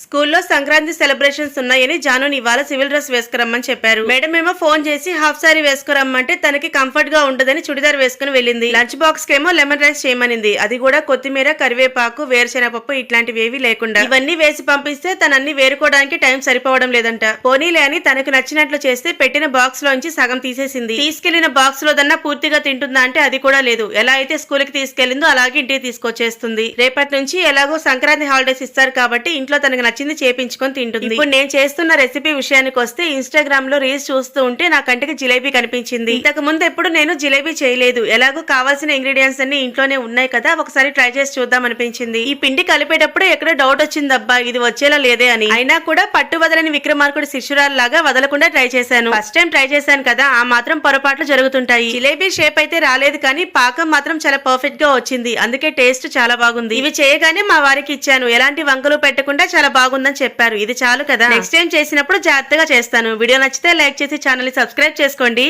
స్కూల్లో సంక్రాంతి సెలబ్రేషన్స్ ఉన్నాయని జానుని ఇవాళ సివిల్ డ్రెస్ వేసుకురమ్మని చెప్పారు. మేడం ఏమో ఫోన్ చేసి హాఫ్ సారీ వేసుకురమ్మంటే తనకి కంఫర్ట్గా ఉండదని చుడిదార్ వేసుకుని వెళ్ళింది. లంచ్ బాక్స్ కేమో లెమన్ రైస్ చేయమనింది. అది కూడా కొత్తిమీర కరివేపాకు వేరుశెనగపప్పు ఇట్లాంటివి ఏవి లేకుండా. ఇవన్నీ వేసి పంపిస్తే తనన్ని వేరుకోవడానికి టైం సరిపోవడం లేదంట. పోనీలే అని తనకు నచ్చినట్లు చేస్తే పెట్టిన బాక్స్ లోంచి సగం తీసేసింది. తీసుకెళ్ళిన బాక్స్లో దన్నా పూర్తిగా తింటుందా అంటే అది కూడా లేదు. ఎలా అయితే స్కూల్కి తీసుకెళ్ళిందో అలాగే ఇంటికి తీసుకొచ్చేస్తుంది. రేపటి నుంచి ఎలాగో సంక్రాంతి హాలిడేస్ ఇస్తారు కాబట్టి ఇంట్లో తనకు నచ్చింది చేపించుకొని తింటుంది. ఇప్పుడు నేను చేస్తున్న రెసిపీ విషయానికి వస్తే ఇన్స్టాగ్రామ్లో రీల్స్ చూస్తూ ఉంటే నా కంటికి జిలేబీ కనిపించింది. ఇంతకు ముందు ఎప్పుడు నేను జిలేబీ చేయలేదు. ఎలాగో కావాల్సిన ఇంగ్రీడియంట్స్ అన్ని ఇంట్లోనే ఉన్నాయి కదా ఒకసారి ట్రై చేసి చూద్దాం అనిపించింది. ఈ పిండి కలిపేటప్పుడు ఎక్కడ డౌట్ వచ్చింది అబ్బా ఇది వచ్చేలా లేదే అని. అయినా కూడా పట్టు వదలని విక్రమార్కుడు శిష్యురాలు లాగా వదలకుండా ట్రై చేశాను. ఫస్ట్ టైం ట్రై చేశాను కదా ఆ మాత్రం పొరపాట్లు జరుగుతుంటాయి. జిలేబీ షేప్ అయితే రాలేదు కానీ పాకం మాత్రం చాలా పర్ఫెక్ట్గా వచ్చింది. అందుకే టేస్ట్ చాలా బాగుంది. ఇవి చేయగానే మా వారికి ఇచ్చాను. ఎలాంటి వంకలు పెట్టకుండా చాలా బాగుందని చెప్పారు. ఇది చాలు కదా? నెక్స్ట్ టైం చేసినప్పుడు జాగ్రత్తగా చేస్తాను. వీడియో నచ్చితే లైక్ చేసి ఛానల్ని సబ్స్క్రైబ్ చేసుకోండి.